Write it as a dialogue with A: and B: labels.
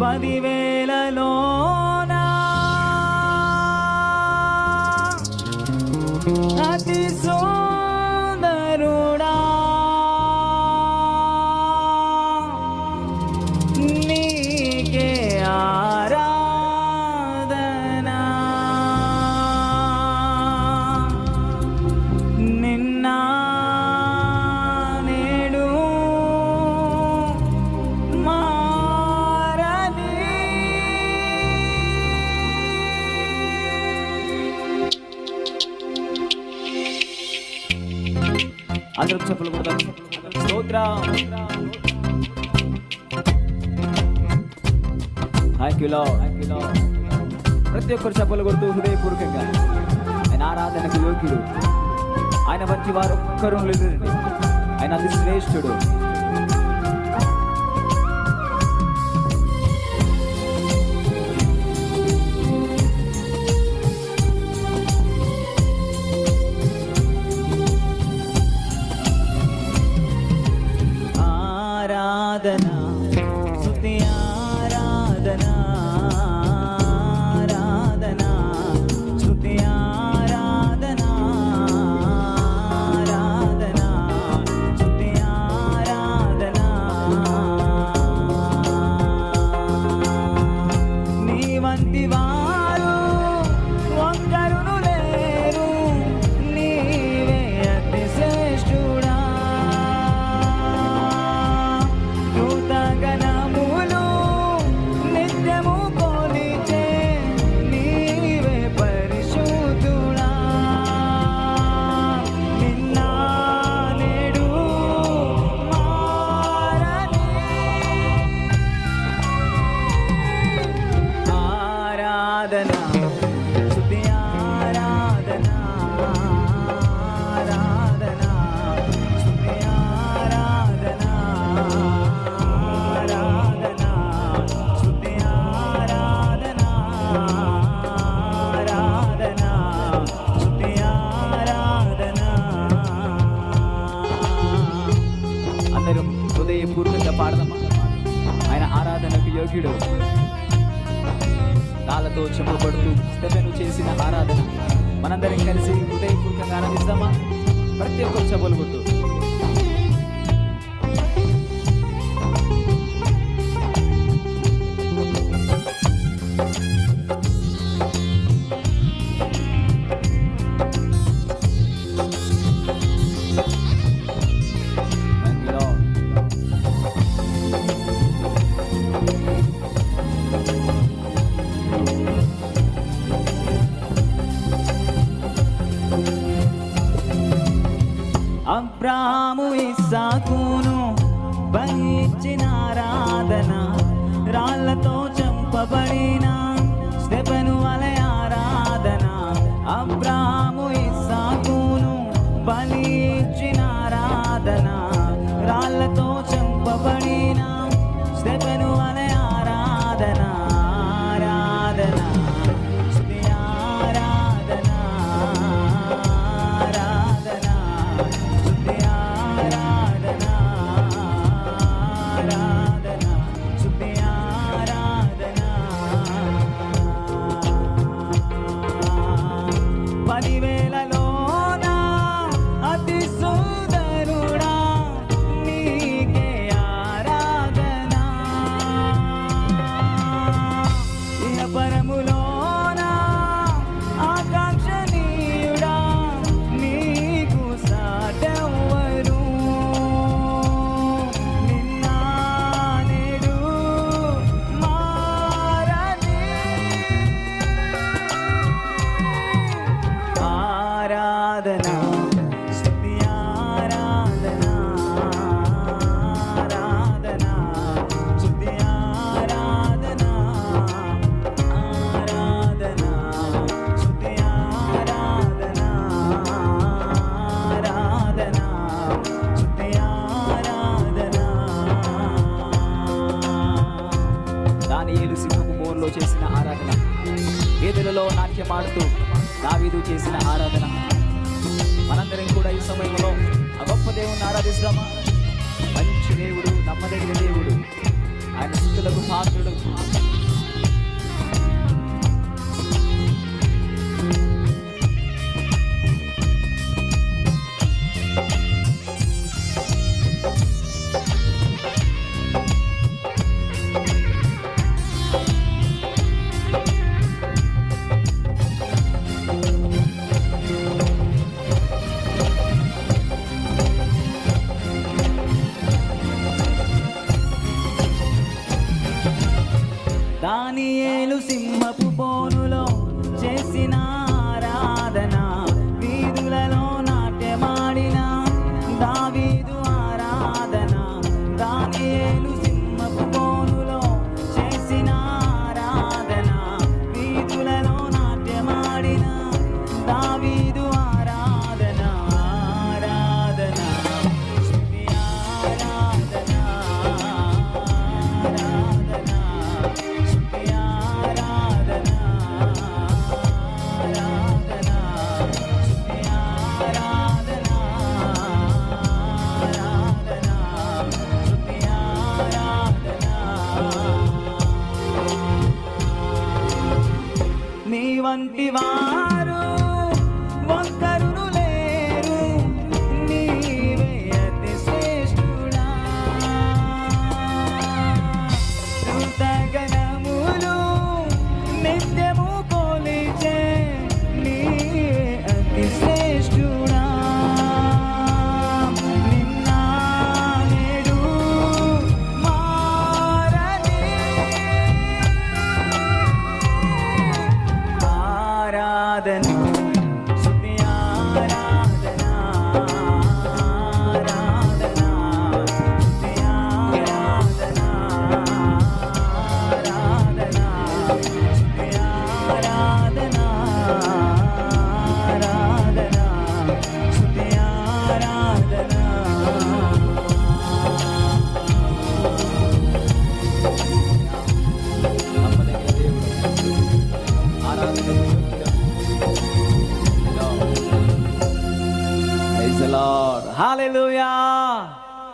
A: పదివేలలో అందరూ చెప్పులు కూడా స్తోత్ర. థ్యాంక్ యూ ప్రతి ఒక్కరు చెప్పులు కొడుతూ హృదయపూర్వకంగా ఆయన ఆరాధనకు యోగ్యుడు. ఆయన మంచి వారు ఒక్కరు లేదండి ఆయన అతి శ్రేష్ఠుడు. పాడదమ్మా ఆయన ఆరాధనకు యోగ్యుడు. తాళతో చెంపబడుతూ స్తెపెను చేసిన ఆరాధన. మనందరం కలిసి హృదయపూర్వకంగా ఆనందిస్తామా ప్రతి ఒక్కరు చెప్పలుగుతూ కొట్టు Thank పాడుతూ దావీదు చేసిన ఆరాధన. మనందరం కూడా ఈ సమయంలో ఆ గొప్ప దేవుని ఆరాధిస్తామా? మంచి దేవుడు నమ్మదగిన దేవుడు. ఆయన స్థుతులకు పాత్రుడు. వంటి వారు ఒక్కరును ఆరాధన